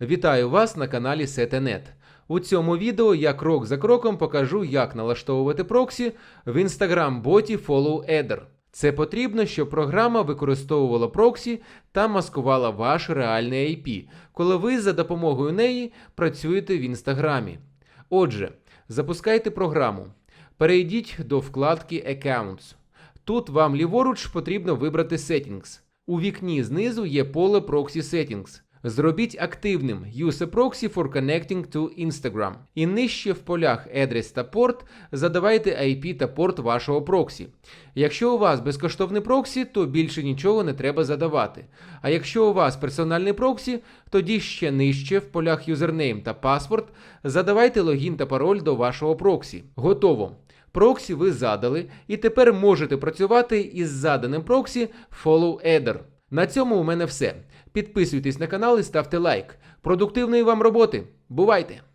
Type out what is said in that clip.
Вітаю вас на каналі Setenet. У цьому відео я крок за кроком покажу, як налаштовувати проксі в Instagram боті FollowAdder. Це потрібно, щоб програма використовувала проксі та маскувала ваш реальний IP, коли ви за допомогою неї працюєте в інстаграмі. Отже, запускайте програму. Перейдіть до вкладки Accounts. Тут вам ліворуч потрібно вибрати Settings. У вікні знизу є поле Proxy Settings. Зробіть активним Use a proxy for connecting to Instagram. І нижче в полях Address та порт задавайте IP та порт вашого проксі. Якщо у вас безкоштовний проксі, то більше нічого не треба задавати. А якщо у вас персональний проксі, тоді ще нижче в полях Username та Password задавайте логін та пароль до вашого проксі. Готово. Проксі ви задали, і тепер можете працювати із заданим проксі FollowAdder. На цьому у мене все. Підписуйтесь на канал і ставте лайк. Продуктивної вам роботи. Бувайте!